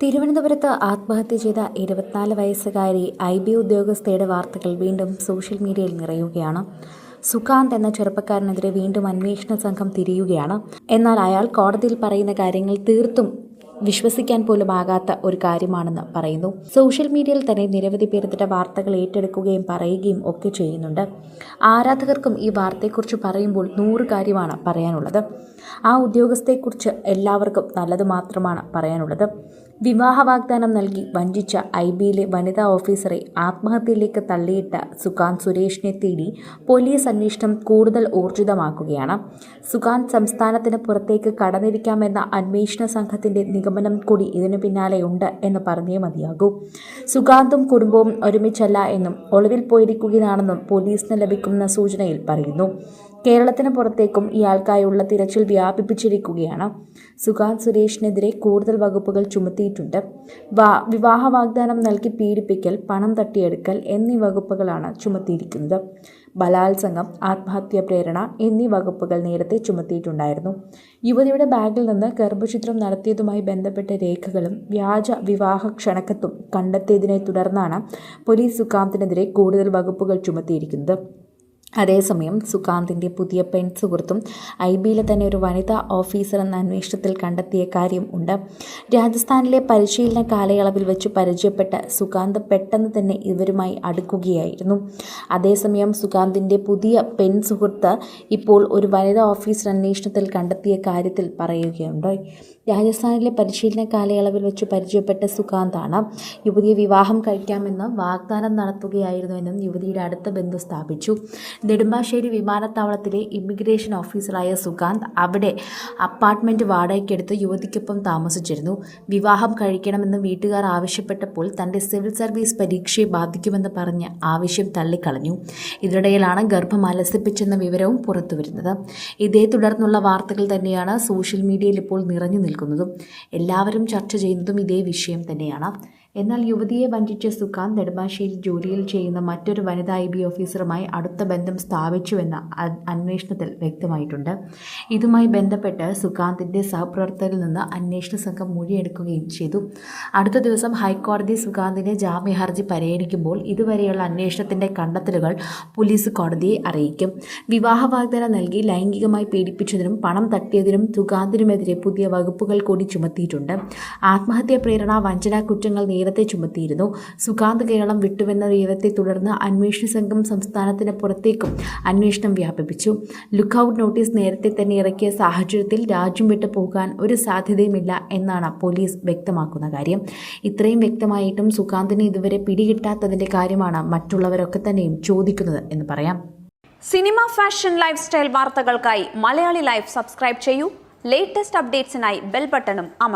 തിരുവനന്തപുരത്ത് ആത്മഹത്യ ചെയ്ത ഇരുപത്തിനാല് വയസ്സുകാരി ഐ ബി ഉദ്യോഗസ്ഥയുടെ വാർത്തകൾ വീണ്ടും സോഷ്യൽ മീഡിയയിൽ നിറയുകയാണ്. സുകാന്ത് എന്ന ചെറുപ്പക്കാരനെതിരെ വീണ്ടും അന്വേഷണ സംഘം തിരിയുകയാണ്. എന്നാൽ അയാൾ കോടതിയിൽ പറയുന്ന കാര്യങ്ങൾ തീർത്തും വിശ്വസിക്കാൻ പോലും ആകാത്ത ഒരു കാര്യമാണെന്ന് പറയുന്നു. സോഷ്യൽ മീഡിയയിൽ തന്നെ നിരവധി പേർ ഇതിന്റെ വാർത്തകൾ ഏറ്റെടുക്കുകയും പറയുകയും ഒക്കെ ചെയ്യുന്നുണ്ട്. ആരാധകർക്കും ഈ വാർത്തയെക്കുറിച്ച് പറയുമ്പോൾ നൂറ് കാര്യമാണ് പറയാനുള്ളത്. ആ ഉദ്യോഗസ്ഥയെക്കുറിച്ച് എല്ലാവർക്കും നല്ലത് മാത്രമാണ് പറയാനുള്ളത്. വിവാഹ വാഗ്ദാനം നൽകി വഞ്ചിച്ച ഐ ബിയിലെ വനിതാ ഓഫീസറെ ആത്മഹത്യയിലേക്ക് തള്ളിയിട്ട സുകാന്ത് സുരേഷിനെ തേടി പോലീസ് അന്വേഷണം കൂടുതൽ ഊർജിതമാക്കുകയാണ്. സുകാന്ത് സംസ്ഥാനത്തിന് പുറത്തേക്ക് കടന്നിരിക്കാമെന്ന അന്വേഷണ സംഘത്തിന്റെ നിഗമനം കൂടി ഇതിനു പിന്നാലെയുണ്ട് എന്ന് പറഞ്ഞേ മതിയാകൂ. സുകാന്തും കുടുംബവും ഒരുമിച്ചല്ല എന്നും ഒളിവിൽ പോയിരിക്കുകയാണെന്നും പോലീസിന് ലഭിക്കുന്ന സൂചനയിൽ പറയുന്നു. കേരളത്തിന് പുറത്തേക്കും ഇയാൾക്കായുള്ള തിരച്ചിൽ വ്യാപിപ്പിച്ചിരിക്കുകയാണ്. സുകാന്ത് സുരേഷിനെതിരെ കൂടുതൽ വകുപ്പുകൾ ചുമത്തിയിട്ടുണ്ട്. വാ വിവാഹ വാഗ്ദാനം നൽകി പീഡിപ്പിക്കൽ പണം തട്ടിയെടുക്കൽ എന്നീ വകുപ്പുകളാണ് ചുമത്തിയിരിക്കുന്നത്. ബലാത്സംഗം ആത്മഹത്യാ പ്രേരണ എന്നീ വകുപ്പുകൾ നേരത്തെ ചുമത്തിയിട്ടുണ്ടായിരുന്നു. യുവതിയുടെ ബാഗിൽ നിന്ന് ഗർഭചിത്രം നടത്തിയതുമായി ബന്ധപ്പെട്ട രേഖകളും വ്യാജ വിവാഹ ക്ഷണക്കത്തും കണ്ടെത്തിയതിനെ തുടർന്നാണ് പോലീസ് സുഖാന്തിനെതിരെ കൂടുതൽ വകുപ്പുകൾ ചുമത്തിയിരിക്കുന്നത്. അതേസമയം സുകാന്തിന്റെ പുതിയ പെൺ സുഹൃത്തും ഐ ബിയിലെ തന്നെ ഒരു വനിതാ ഓഫീസർ എന്ന അന്വേഷണത്തിൽ കണ്ടെത്തിയ കാര്യം ഉണ്ട്. രാജസ്ഥാനിലെ പരിശീലന കാലയളവിൽ വെച്ച് പരിചയപ്പെട്ട സുകാന്ത് പെട്ടെന്ന് തന്നെ ഇവരുമായി അടുക്കുകയായിരുന്നു. അതേസമയം സുകാന്തിന്റെ പുതിയ പെൺ സുഹൃത്ത് ഇപ്പോൾ ഒരു വനിതാ ഓഫീസർ അന്വേഷണത്തിൽ കണ്ടെത്തിയ കാര്യത്തിൽ പറയുകയുണ്ട് രാജസ്ഥാനിലെ പരിശീലന കാലയളവിൽ വെച്ച് പരിചയപ്പെട്ട സുകാന്താണ് യുവതിയെ വിവാഹം കഴിക്കാമെന്ന് വാഗ്ദാനം നടത്തുകയായിരുന്നുവെന്നും യുവതിയുടെ അടുത്ത ബന്ധു സ്ഥാപിച്ചു. നെടുമ്പാശ്ശേരി വിമാനത്താവളത്തിലെ ഇമിഗ്രേഷൻ ഓഫീസറായ സുകാന്ത് അവിടെ അപ്പാർട്ട്മെന്റ് വാടകയ്ക്കെടുത്ത് യുവതിക്കൊപ്പം താമസിച്ചിരുന്നു. വിവാഹം കഴിക്കണമെന്ന് വീട്ടുകാർ ആവശ്യപ്പെട്ടപ്പോൾ തന്റെ സിവിൽ സർവീസ് പരീക്ഷയെ ബാധിക്കുമെന്ന് പറഞ്ഞ് ആവശ്യം തള്ളിക്കളഞ്ഞു. ഇതിനിടയിലാണ് ഗർഭം അലസിപ്പിച്ചെന്ന വിവരവും പുറത്തുവരുന്നത്. ഇതേ തുടർന്നുള്ള വാർത്തകൾ തന്നെയാണ് സോഷ്യൽ മീഡിയയിൽ ഇപ്പോൾ നിറഞ്ഞു നിൽക്കുന്നതും. എല്ലാവരും ചർച്ച ചെയ്യുന്നതും ഇതേ വിഷയം തന്നെയാണ്. എന്നാൽ യുവതിയെ വഞ്ചിച്ച സുഖാന്ത് നെടുമ്പാശ്ശേരി ജോലിയിൽ ചെയ്യുന്ന മറ്റൊരു വനിതാ ഐ ബി ഓഫീസറുമായി അടുത്ത ബന്ധം സ്ഥാപിച്ചുവെന്ന് സ്ഥാപിച്ചുവെന്ന അന്വേഷണത്തിൽ വ്യക്തമായിട്ടുണ്ട്. ഇതുമായി ബന്ധപ്പെട്ട് സുകാന്തിന്റെ സഹപ്രവർത്തകരിൽ നിന്ന് അന്വേഷണ സംഘം മൊഴിയെടുക്കുകയും ചെയ്തു. അടുത്ത ദിവസം ഹൈക്കോടതി സുകാന്തിന്റെ ജാമ്യ ഹർജി പരിഗണിക്കുമ്പോൾ ഇതുവരെയുള്ള അന്വേഷണത്തിന്റെ കണ്ടെത്തലുകൾ പോലീസ് കോടതിയെ അറിയിക്കും. വിവാഹ വാഗ്ദാനം നൽകി ലൈംഗികമായി പീഡിപ്പിച്ചതിനും പണം തട്ടിയതിനും സുകാന്തിനുമെതിരെ പുതിയ വകുപ്പുകൾ കൂടി ചുമത്തിയിട്ടുണ്ട്. ആത്മഹത്യാ പ്രേരണ വഞ്ചനാ കുറ്റങ്ങൾ നേരത്തെ ചുമത്തിയിരുന്നു. സുകാന്ത് കേരളം വിട്ടുവെന്ന വിവരത്തെ തുടർന്ന് അന്വേഷണ സംഘം സംസ്ഥാനത്തിന് പുറത്തേക്കും അന്വേഷണം വ്യാപിപ്പിച്ചു. ലുക്കൌട്ട് നോട്ടീസ് നേരത്തെ തന്നെ ഇറക്കിയ സാഹചര്യത്തിൽ രാജ്യം വിട്ടു പോകാൻ ഒരു സാധ്യതയുമില്ല എന്നാണ് പോലീസ് വ്യക്തമാക്കുന്ന കാര്യം. ഇത്രയും വ്യക്തമായിട്ടും സുകാന്തിനെ ഇതുവരെ പിടികിട്ടാത്തതിന്റെ കാര്യമാണ് മറ്റുള്ളവരൊക്കെ തന്നെയും ചോദിക്കുന്നത് എന്ന് പറയാം. സിനിമ ഫാഷൻ ലൈഫ് സ്റ്റൈൽ വാർത്തകൾക്കായി മലയാളി ലൈഫ് സബ്സ്ക്രൈബ് ചെയ്യൂ. ലേറ്റസ്റ്റ് അപ്ഡേറ്റ്സിനായി ബെൽ ബട്ടണും അമർ